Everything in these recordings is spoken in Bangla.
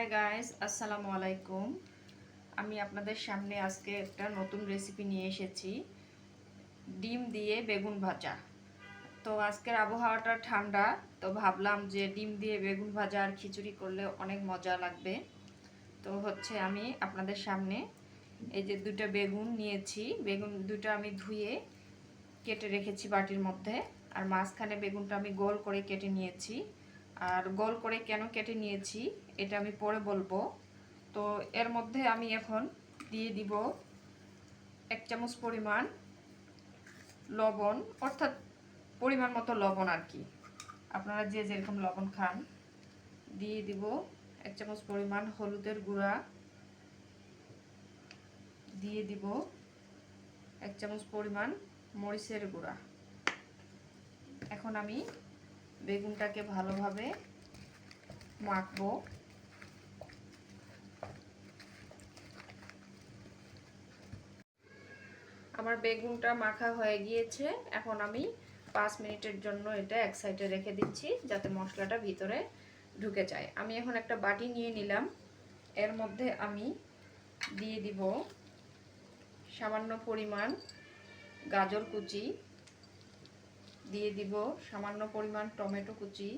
হাই গাইস আসসালামু আলাইকুম আমি আপনাদের সামনে আজকে একটা নতুন রেসিপি নিয়ে এসেছি। ডিম দিয়ে বেগুন ভাজা। তো আজকের আবহাওয়াটা ঠান্ডা, তো ভাবলাম যে ডিম দিয়ে বেগুন ভাজা আর খিচুড়ি করলে অনেক মজা লাগবে। তো হচ্ছে আমি আপনাদের সামনে এই যে দুটো বেগুন নিয়েছি। বেগুন দুটো আমি ধুয়ে কেটে রেখেছি বাটির মধ্যে। আর মাঝখানে বেগুনটা আমি গোল করে কেটে নিয়েছি। আর গোল করে কেন কেটে নিয়েছি, এটা আমি পরে বলব। তো এর মধ্যে আমি এখন দিয়ে দিব এক চামচ পরিমাণ লবণ, অর্থাৎ পরিমাণ মতো লবণ আর কি। আপনারা যে যেরকম লবণ খান, দিয়ে দিব এক চামচ পরিমাণ হলুদের গুঁড়া। দিয়ে দিব এক চামচ পরিমাণ মরিচের গুঁড়া। এখন আমি বেগুনটাকে ভালোভাবে মাখবো। আমার বেগুনটা মাখা হয়ে গিয়েছে। এখন আমি পাঁচ মিনিটের জন্য এটা এক সাইডে রেখে দিচ্ছি যাতে মশলাটা ভিতরে ঢুকে যায়। আমি এখন একটা বাটি নিয়ে নিলাম। এর মধ্যে আমি দিয়ে দিব সামান্য পরিমাণ গাজর কুচি। দিয়ে দিব সামান্য পরিমাণ টমেটো কুচি।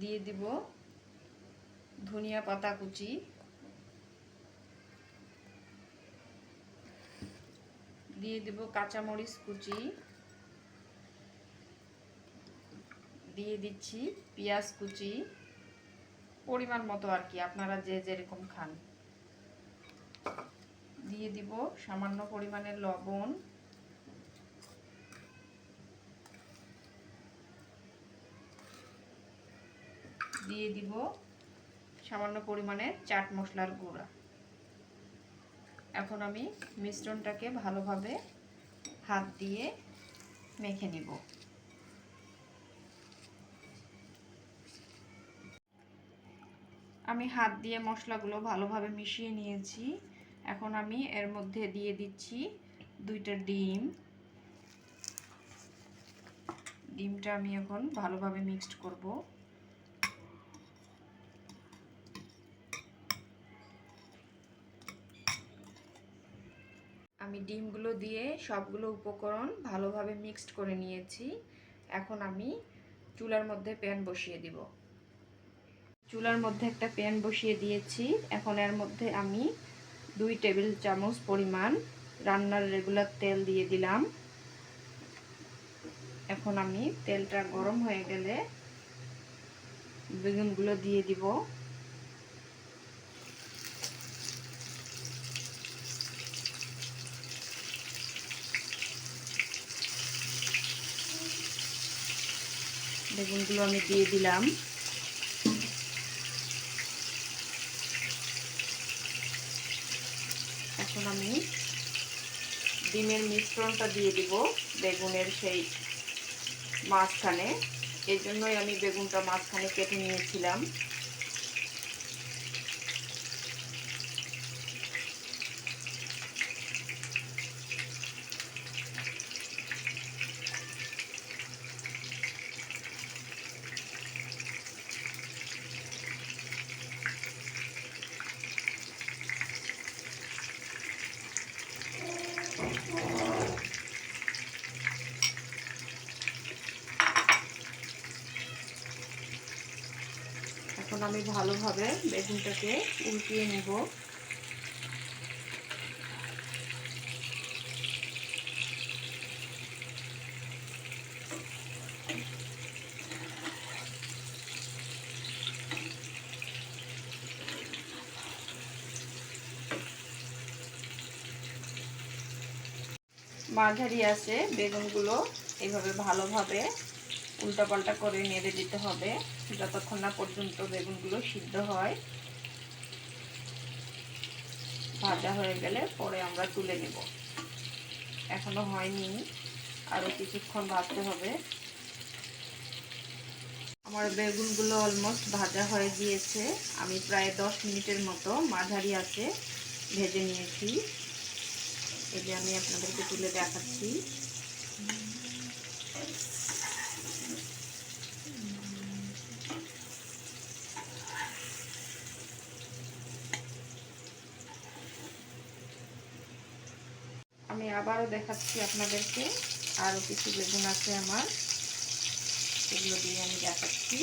দিয়ে দিব ধনিয়া পাতা কুচি। দিয়ে দিব কাঁচামরিচ কুচি। দিয়ে দিচ্ছি পেঁয়াজ কুচি। পরিমাণ মতো আর কি, আপনারা যে যেরকম খান। দিয়ে দিব সামান্য পরিমাণের লবণ। দিয়ে দিব সামান্য পরিমাণে চাট মশলার গুঁড়া। এখন আমি মিশ্রণটাকে ভালোভাবে হাত দিয়ে মেখে নিব। আমি হাত দিয়ে মশলাগুলো ভালোভাবে মিশিয়ে নিয়েছি। এখন আমি এর মধ্যে দিয়ে দিচ্ছি দুইটা ডিম। ডিমটা আমি এখন ভালোভাবে মিক্সড করব। আমি ডিমগুলো দিয়ে সবগুলো উপকরণ ভালোভাবে মিক্সড করে নিয়েছি। এখন আমি চুলার মধ্যে প্যান বসিয়ে দিব। চুলার মধ্যে একটা প্যান বসিয়ে দিয়েছি। এখন এর মধ্যে আমি দুই টেবিল চামচ পরিমাণ রান্নার রেগুলার তেল দিয়ে দিলাম। এখন আমি তেলটা গরম হয়ে গেলে বেগুনগুলো দিয়ে দিব। বেগুনগুলো আমি দিয়ে দিলাম। এখন আমি ডিমের মিশ্রণটা দিয়ে দিব বেগুনের সেই মাঝখানে। এই জন্যই আমি বেগুনটা মাঝখানে কেটে নিয়েছিলাম। এখন আমি ভালোভাবে বেগুনটাকে উল্টিয়ে নিব। মাঝারি আছে বেগুনগুলো এইভাবে ভালোভাবে উল্টাপাল্টা করে নেড়ে দিতে হবে। যতক্ষণ না পর্যন্ত বেগুনগুলো সিদ্ধ হয়, ভাজা হয়ে গেলে পরে আমরা তুলে নেব। এখনও হয়নি আরও কিছুক্ষণ ভাজতে হবে। আমার বেগুনগুলো অলমোস্ট ভাজা হয়ে গিয়েছে। আমি প্রায় দশ মিনিটের মতো মাঝারি আছে ভেজে নিয়েছি। এই আমি আপনাদেরকে তুলে দেখাচ্ছি। আবারও দেখাচ্ছি আপনাদেরকে। আরও কিছু বেগুন আছে আমার। সেগুলো দিয়ে আমি দেখাচ্ছি।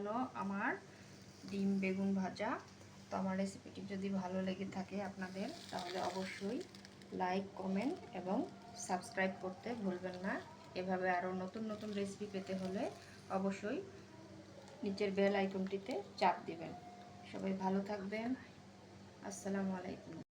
গেল আমার ডিম বেগুন ভাজা। তো আমার রেসিপিটি যদি ভালো লেগে থাকে আপনাদের, তাহলে অবশ্যই লাইক কমেন্ট এবং সাবস্ক্রাইব করতে ভুলবেন না। এভাবে আরও নতুন নতুন রেসিপি পেতে হলে অবশ্যই নিচের বেল আইকনটিতে চাপ দিবেন। সবাই ভালো থাকবেন। আসসালামু আলাইকুম।